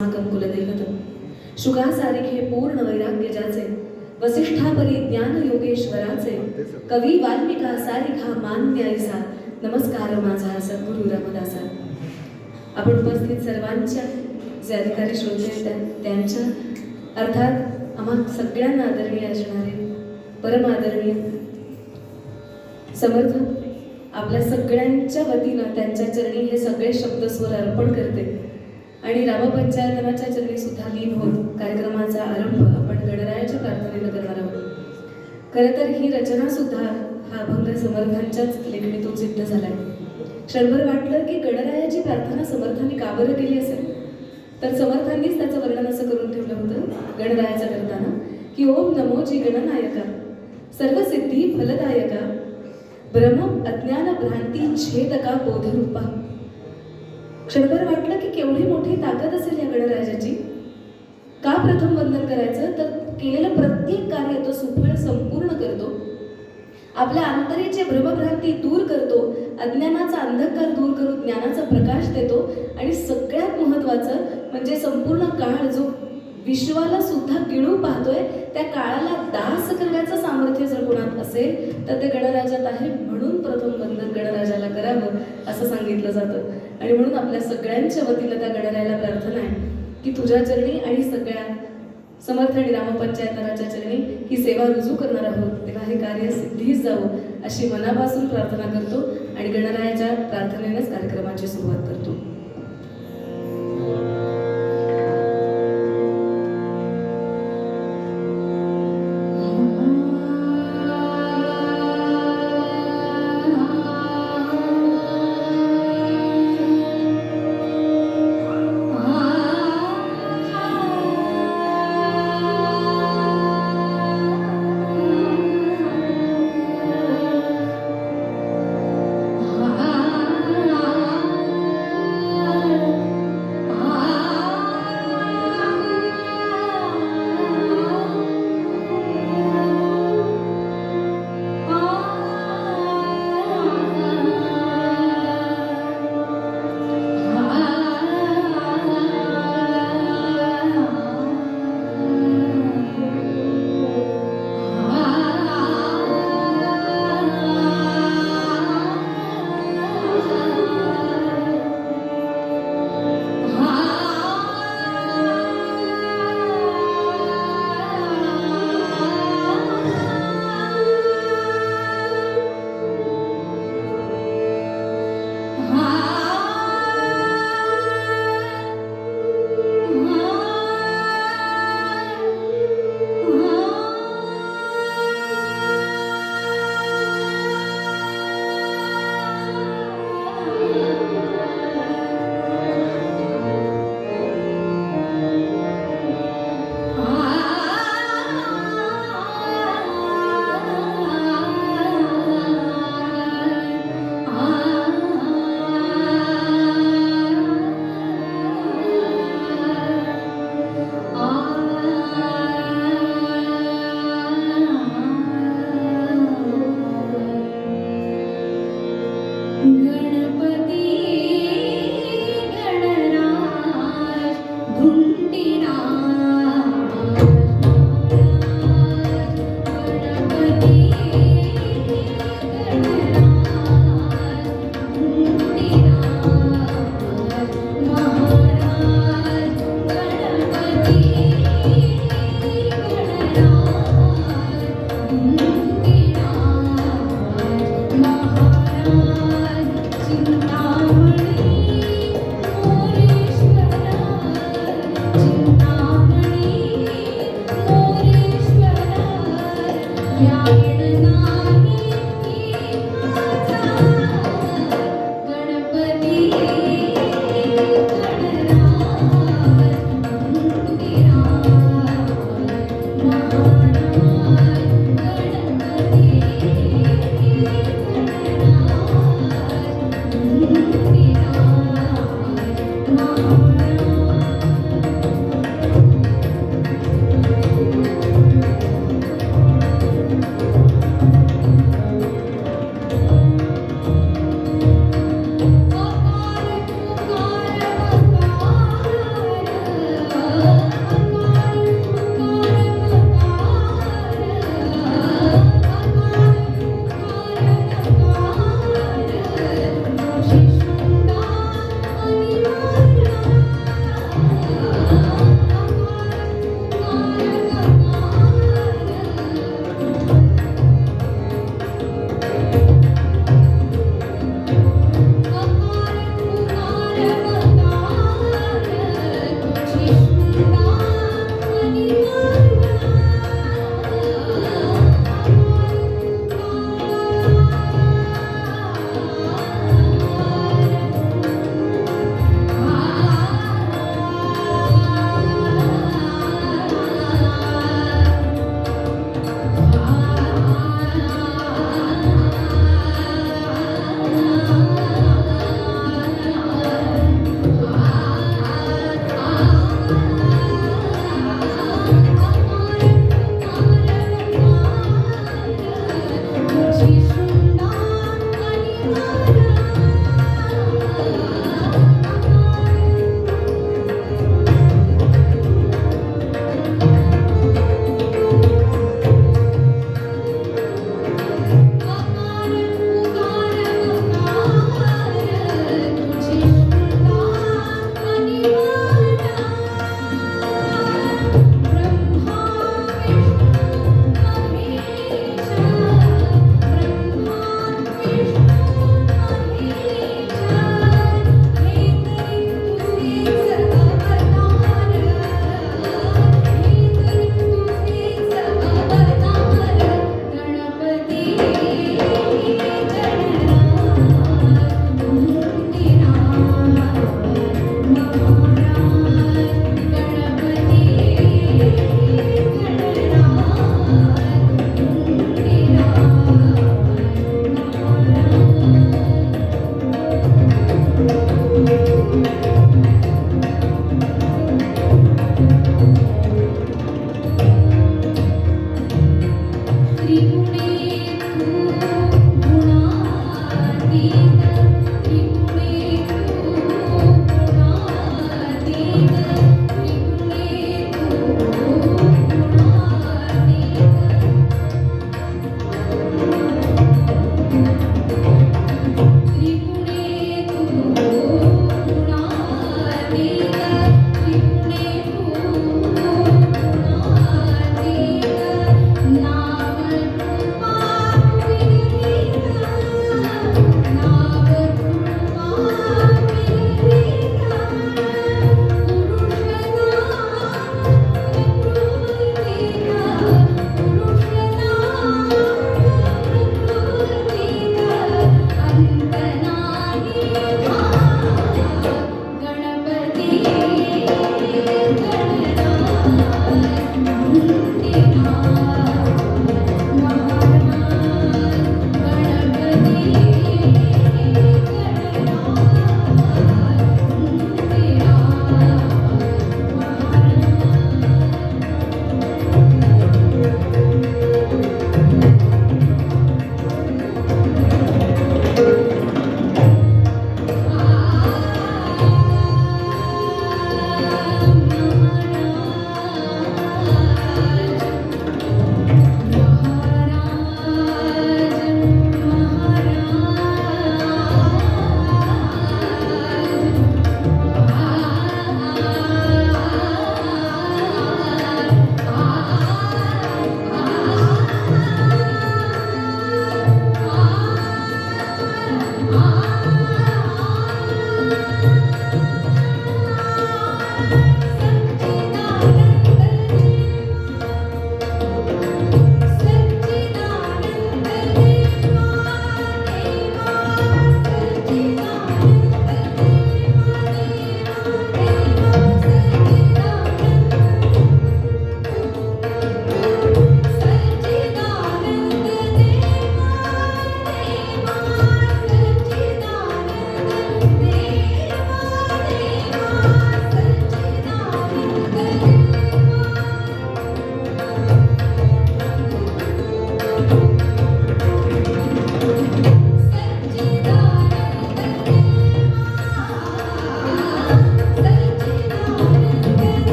अस्माकं कुलदैवतम् शुकासारिखे पूर्ण वैराग्य ज्याचे वसिष्ठापरी ज्ञान योगेश्वराचे कवी वाल्मिका सारिखा मान्य ऐसा नमस्कार माझा सद्गुरु रामदासा। आपण उपस्थित सर्वांच्या जे अधिकारी श्रोते त्या- त्यांच्या अर्थात आम्हा सगळ्यांना आदरणीय असणारे परम आदरणीय समर्थ आपल्या सगळ्यांच्या वतीनं त्यांच्या चरणी हे सगळे शब्दस्वर अर्पण करते. आणि रामपंचायतनाच्या चरणी सुद्धा लीन होत कार्यक्रमाचा आरंभ आपण गणरायाच्या प्रार्थनेनं करणार आहोत. खरं तर ही रचना सुद्धा हा अभंग समर्थांच्याच लेखणीतून सिद्ध झालाय. क्षणभर वाटलं की गणरायाची प्रार्थना समर्थांनी का बरं केली असेल? तर समर्थांनीच त्याचं वर्णन असं करून ठेवलं होतं गणरायाचं करताना की ओम नमो जी गणनायका सर्व सिद्धी फलदायका ब्रह्म अज्ञान भ्रांती छेदका बोधरूपा. क्षणभर वाटलं की केवढी मोठी ताकद असेल या गणराजाची का प्रथम वंदन करायचं? तर केलेलं प्रत्येक कार्य तो सुफळ संपूर्ण करतो. आपल्या आंतरेचे भ्रमभ्रांती दूर करतो अज्ञानाचा अंधकार दूर करून ज्ञानाचा प्रकाश देतो आणि सगळ्यात महत्वाचं म्हणजे संपूर्ण काळ जो विश्वाला सुद्धा गिळू पाहतोय त्या काळाला दास करण्याचं सामर्थ्य जर कोणात असेल तर ते गणराजात आहे म्हणून प्रथम बंधन गणराजाला करावं असं सांगितलं जातं. आणि म्हणून आपल्या सगळ्यांच्या वतीनं त्या गणरायाला प्रार्थना आहे की तुझ्या चरणी आणि सगळ्या समर्थ आणि रामपंचायतराच्या चरणी ही सेवा रुजू करणार आहोत. तेव्हा हे कार्य सिद्धीच जावं अशी मनापासून प्रार्थना करतो आणि गणरायाच्या प्रार्थनेनेच कार्यक्रमाची सुरुवात करतो.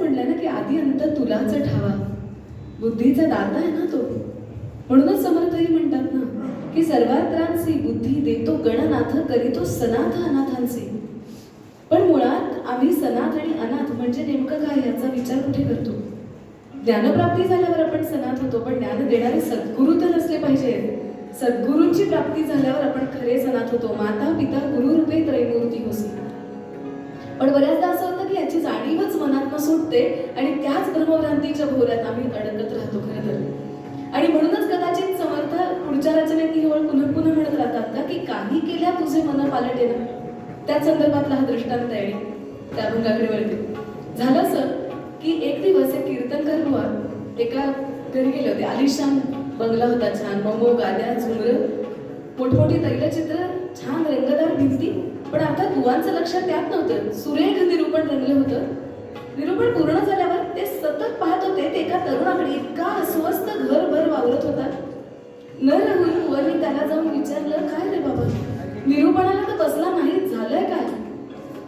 गणरायालाच म्हटलं ना की आधी अंत तुलाच ठावा. बुद्धीचा दाता आहे ना तो. म्हणूनच समर्थही म्हणतात ना की सर्वात्रांसी बुद्धी देतो गणनाथ करीतो सनाथ अनाथांसी पण मुळात आम्ही सनाथ आणि अनाथ म्हणजे नेमकं काय याचा विचार कुठे करतो? ज्ञानप्राप्ती झाल्यावर आपण सनाथ होतो पण ज्ञान देणारे सद्गुरू तर असले पाहिजे. सद्गुरूंची प्राप्ती झाल्यावर आपण खरे सनाथ होतो. माता पिता गुरु रूपे त्रैमूर्ती होसी. पण बऱ्याचदा असं याची जाणीवच मनात सुटते आणि त्याच ब्रह्मभ्रांतीच्या भोवऱ्यात आम्ही अडकत राहतो खरं तर. आणि म्हणूनच कदाचित समर्थ पुढच्या रचनेत ही ओळ पुन्हा पुन्हा म्हणत राहतात का की काही केल्या तुझे मन पालटे ना. त्याच संदर्भातला हा दृष्टांत आहे. त्या अभंगाकडे वळते झालं असं की एक दिवस एक कीर्तनकार बुवा एका घरी गेले होते. आलिशान बंगला होता छान. बंबो गाद्या झुमर. मोठमोठी तैलचित्र छान रंगदार भिंती. पण अर्थात बुवांचं लक्ष त्यात नव्हतं. सुरेख निरूपण रंगलं होतं. निरूपण पूर्ण झाल्यावर ते सतत पाहत होते ते एका तरुणाकडे इतका अस्वस्थ घरभर वावरत होता. न राहून बुवांनी त्याला जाऊन विचारलं काय रे बाबा? निरूपणाला तर बसला नाही झालंय काय?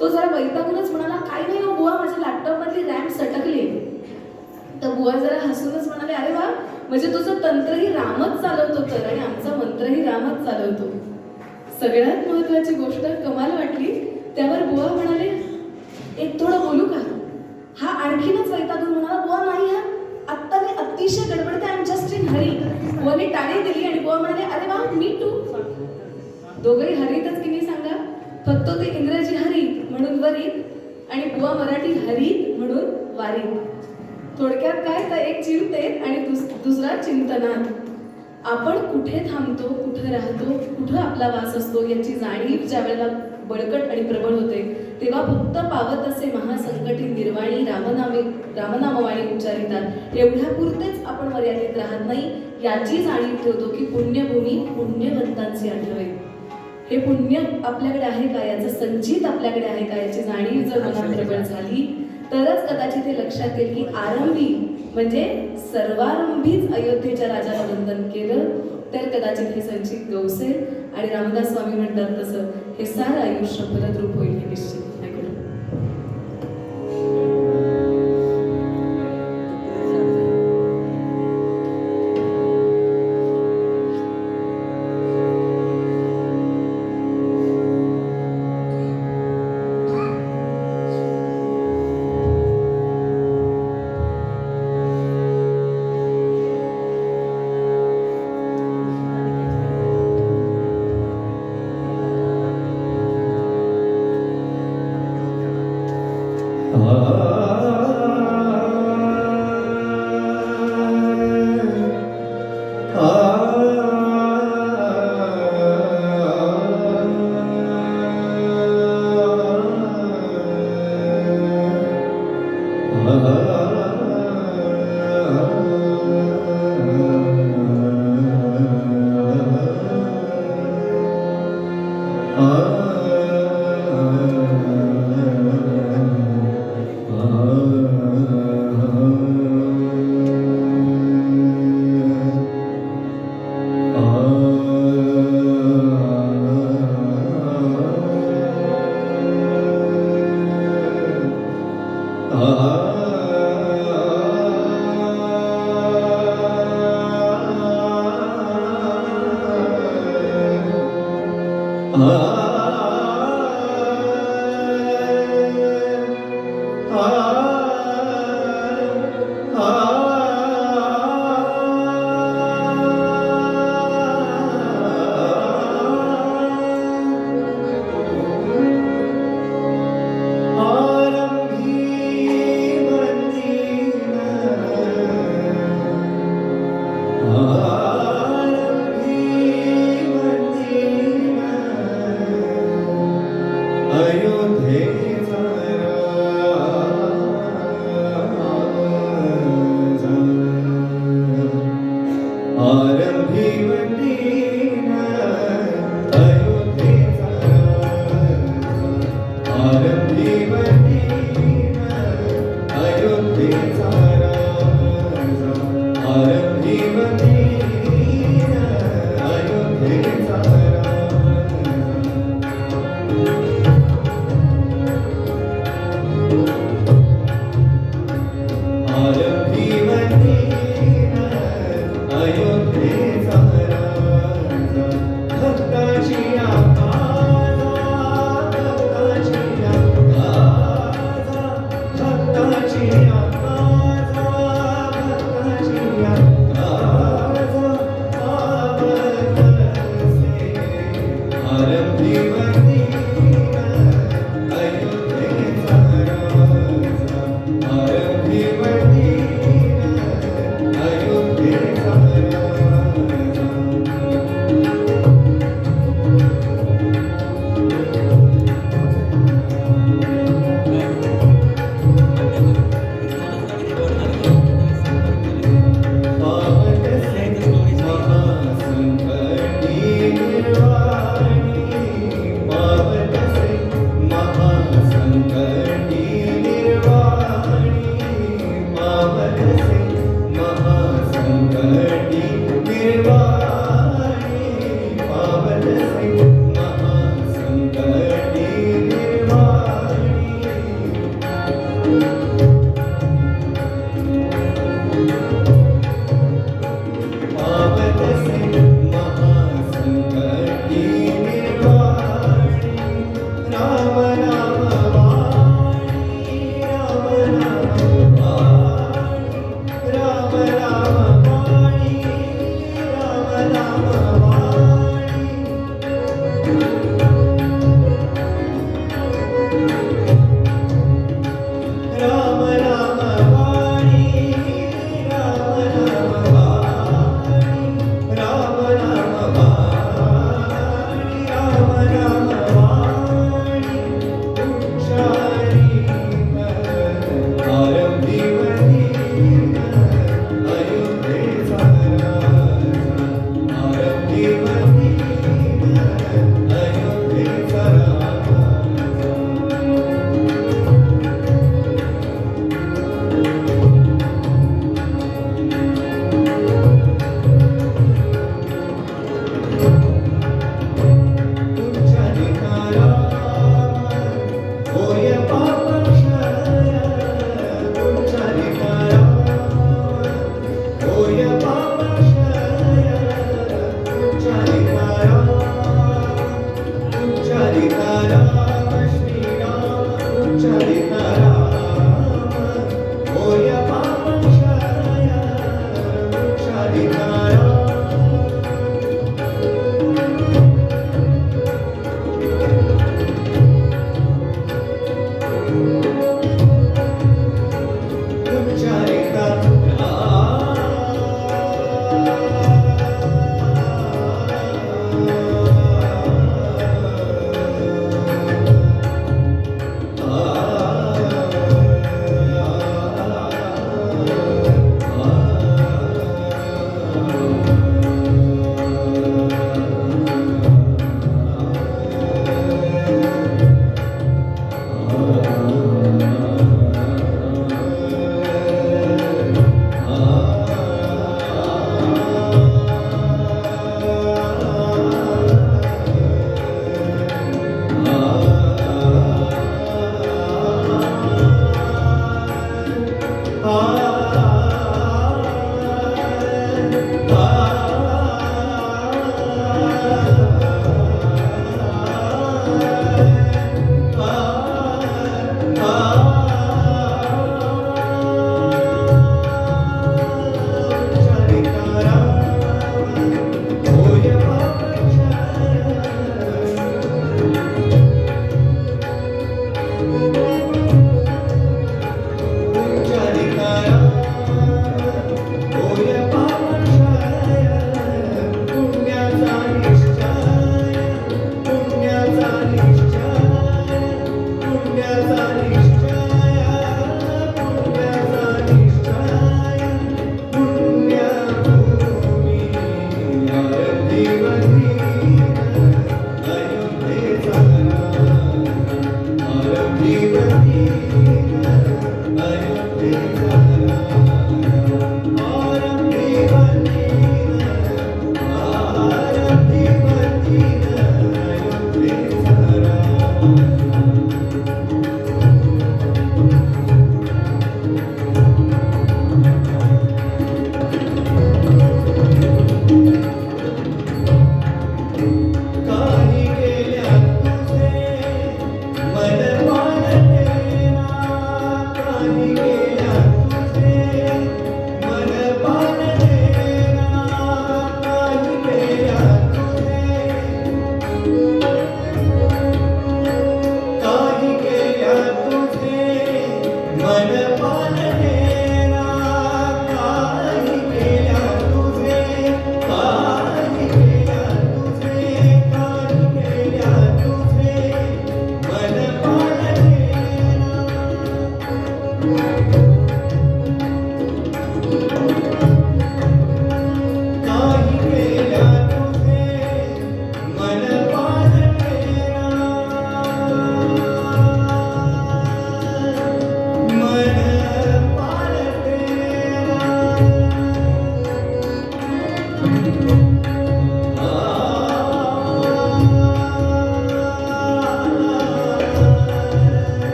तो जरा वैतागूनच म्हणाला काय नाही हो बुवा माझ्या लॅपटॉप मधली रॅम सटकली. तर बुवा जरा हसूनच म्हणाले अरे वा म्हणजे तुझं तंत्रही रामच चालवतो तर आणि आमचा मंत्रही रामच चालवतो. सगळ्यात महत्वाची गोष्ट कमाल वाटली. त्यावर बुवा म्हणाले एक थोडं बोलू का? हा आणखीनच वैतागून म्हणाला बुवा नाही हा आत्ता मी अतिशय गडबडते आय जस्ट इन हरी बुवाने टाळी दिली आणि बुवा म्हणाले अरे वा मी टू दोघंही हरीतच की नाही सांगा. फक्त ते इंग्रजी हरी म्हणून वरीत आणि बुवा मराठी हरी म्हणून वारीत. थोडक्यात काय तर एक चिंतेत आणि दुस दुसरा चिंतनात. आपण कुठे थांबतो कुठे राहतो कुठं आपला वास असतो याची जाणीव ज्या वेळेला बळकट आणि प्रबळ होते तेव्हा फक्त पावत असे महासंकटी निर्वाणी रामनामे रामनामवाणी उच्चारितात. एवढ्या पुरतेच आपण मर्यादित राहत नाही याची जाणीव ठेवतो की पुण्यभूमी पुण्यवंतांची आठवे हे पुण्य आपल्याकडे आहे का? याचं संचित आपल्याकडे आहे का? याची जाणीव जर मनात प्रबळ झाली तरच कदाचित हे लक्षात येईल की आरंभी म्हणजे सर्वारंभीच अयोध्येच्या राजाला वंदन केलं तर कदाचित हे संचित गवसेल आणि रामदास स्वामी म्हणतात तसं हे सारं आयुष्य फलद्रूप होईल हे निश्चित.